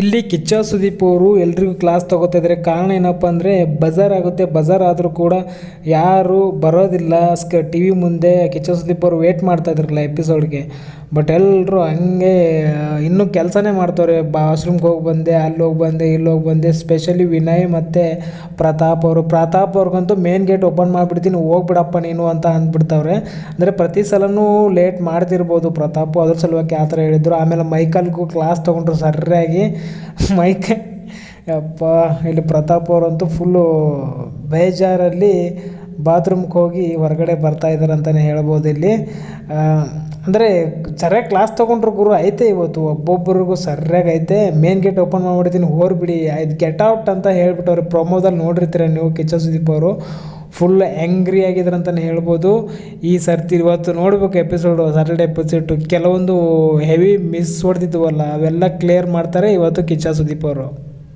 ಇಲ್ಲಿ ಕಿಚ್ಚ ಸುದೀಪ್ ಅವರು ಎಲ್ರಿಗೂ ಕ್ಲಾಸ್ ತಗೋತಾ ಇದ್ರೆ. ಕಾರಣ ಏನಪ್ಪ ಅಂದರೆ ಬಜಾರ್ ಆಗುತ್ತೆ, ಬಜಾರ್ ಆದರೂ ಕೂಡ ಯಾರು ಬರೋದಿಲ್ಲ. ಸ್ಕ ಟಿ ವಿ ಮುಂದೆ ಕಿಚ್ಚ ಸುದೀಪ್ ಅವರು ವೇಟ್ ಮಾಡ್ತಾಯಿದ್ರಲ್ಲ ಎಪಿಸೋಡ್ಗೆ ಬಟ್ ಎಲ್ಲರೂ ಹಂಗೆ, ಇನ್ನೂ ಕೆಲಸನೇ ಮಾಡ್ತವ್ರೆ. ವಾಶ್ರೂಮ್ಗೆ ಹೋಗಿ ಬಂದೆ, ಅಲ್ಲಿ ಹೋಗಿ ಬಂದೆ, ಇಲ್ಲಿ ಹೋಗಿ ಬಂದೆ. ಸ್ಪೆಷಲಿ ವಿನಯ್ ಮತ್ತು ಪ್ರತಾಪ್ ಅವರು. ಪ್ರತಾಪ್ ಅವ್ರಿಗಂತೂ ಮೇನ್ ಗೇಟ್ ಓಪನ್ ಮಾಡಿಬಿಡ್ತೀನಿ, ಹೋಗ್ಬಿಡಪ್ಪ ನೀನು ಅಂತ ಅಂದ್ಬಿಡ್ತವ್ರೆ. ಅಂದರೆ ಪ್ರತಿ ಸಲನೂ ಲೇಟ್ ಮಾಡ್ತಿರ್ಬೋದು ಪ್ರತಾಪ್. ಅದ್ರ ಸಲುವಾಗಿ ಆ ಥರ ಹೇಳಿದ್ರು. ಆಮೇಲೆ ಮೈಕಲ್ಗೂ ಕ್ಲಾಸ್ ತೊಗೊಂಡ್ರು ಸರಿಯಾಗಿ. ಮೈಕ. ಅಪ್ಪ ಇಲ್ಲಿ ಪ್ರತಾಪ್ ಅವರಂತೂ ಫುಲ್ಲು ಬೇಜಾರಲ್ಲಿ ಬಾತ್ರೂಮ್ಗೆ ಹೋಗಿ ಹೊರಗಡೆ ಬರ್ತಾ ಇದ್ದಾರೆ ಅಂತಲೇ ಹೇಳ್ಬೋದು ಇಲ್ಲಿ. ಅಂದರೆ ಸರಿಯಾಗಿ ಕ್ಲಾಸ್ ತೊಗೊಂಡ್ರು ಗುರು, ಐತೆ ಇವತ್ತು. ಒಬ್ಬೊಬ್ಬರಿಗೂ ಸರಿಯಾಗಿ ಐತೆ. ಮೇನ್ ಗೇಟ್ ಓಪನ್ ಮಾಡಿಬಿಡ್ತೀನಿ ಹೋರ್ಬಿಡಿ ಇದು ಗೆಟ್ ಔಟ್ ಅಂತ ಹೇಳ್ಬಿಟ್ಟವ್ರೆ ಪ್ರೊಮೋದಲ್ಲಿ ನೋಡಿರ್ತೀರ ನೀವು ಕಿಚ್ಚ ಸುದೀಪ್ ಅವರು. ಫುಲ್ ಆ್ಯಂಗ್ರಿ ಆಗಿದ್ರು ಅಂತಲೇ ಹೇಳ್ಬೋದು. ಈ ಸರ್ತಿ ಇವತ್ತು ನೋಡ್ಬೇಕು ಎಪಿಸೋಡು ಸ್ಯಾಟರ್ಡೇ ಎಪಿಸೋಡು ಕೆಲವೊಂದು ಹೆವಿ ಮಿಸ್ ಹೊಡೆದಿದ್ವಲ್ಲ, ಅವೆಲ್ಲ ಕ್ಲಿಯರ್ ಮಾಡ್ತಾರೆ ಇವತ್ತು ಕಿಚ್ಚ ಸುದೀಪ್ ಅವರು.